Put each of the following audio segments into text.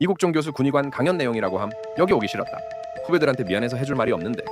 이국종 교수 군의관 강연 내용이라고 함 여기 오기 싫었다. 후배들한테 미안해서 해줄 말이 없는데.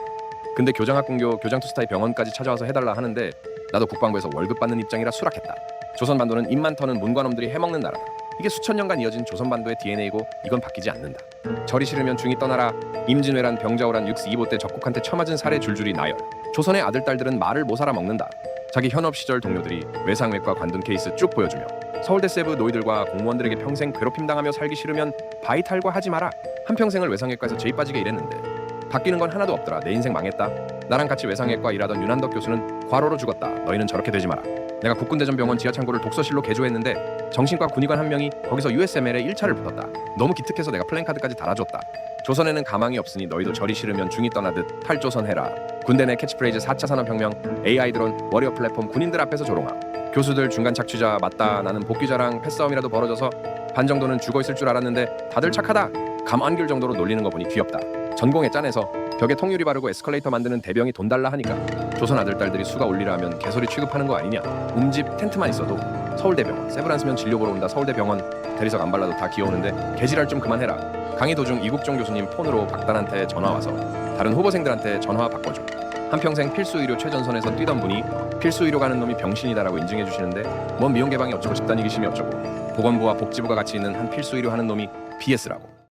근데 교장학군교 교장투스타의 병원까지 찾아와서 해달라 하는데 나도 국방부에서 월급 받는 입장이라 수락했다. 조선반도는 입만 터는 문관놈들이 해먹는 나라다. 이게 수천 년간 이어진 조선반도의 DNA고 이건 바뀌지 않는다. 절이 싫으면 중이 떠나라. 임진왜란 병자호란 육스 이보 때 적국한테 처맞은 살해 줄줄이 나열. 조선의 아들 딸들은 말을 못 알아 먹는다. 자기 현업 시절 동료들이 외상외과 관둔 케이스 쭉 보여주며 서울대 세부 노이들과 공무원들에게 평생 괴롭힘 당하며 살기 싫으면 바이탈과 하지 마라. 한 평생을 외상외과에서 제이 빠지게 일했는데 바뀌는 건 하나도 없더라. 내 인생 망했다. 나랑 같이 외상외과 일하던 윤한덕 교수는 과로로 죽었다. 너희는 저렇게 되지 마라. 내가 국군대전병원 지하창고를 독서실로 개조했는데 정신과 군의관 한 명이 거기서 USML에 1차를 붙었다. 너무 기특해서 내가 플랜카드까지 달아줬다. 조선에는 가망이 없으니 너희도 저리 싫으면 중이 떠나듯 탈조선 해라. 군대 내 캐치프레이즈 4차 산업혁명, AI 드론, 워리어 플랫폼 군인들 앞에서 조롱함. 교수들 중간 착취자 맞다. 나는 복귀자랑 패싸움이라도 벌어져서 반 정도는 죽어 있을 줄 알았는데 다들 착하다. 감 안길 정도로 놀리는 거 보니 귀엽다. 전공에 짠해서 벽에 통유리 바르고 에스컬레이터 만드는 대병이 돈 달라 하니까 조선 아들 딸들이 수가 올리라 하면 개소리 취급하는 거 아니냐. 움집 텐트만 있어도 서울대병원 세브란스면 진료 보러 온다 서울대병원 대리석 안 발라도 다 귀여우는데 개지랄 좀 그만해라. 강의 도중 이국종 교수님 폰으로 박단한테 전화 와서 다른 후보생들한테 전화 바꿔줘. 한평생 필수 의료 최전선에서 뛰던 분이 필수 의료 가는 놈이 병신이다라고 인증해 주시는데 뭔 미용 개방이 어쩌고 집단 이기심이 어쩌고 보건부와 복지부가 같이 있는 한 필수 의료 하는 놈이 BS라고.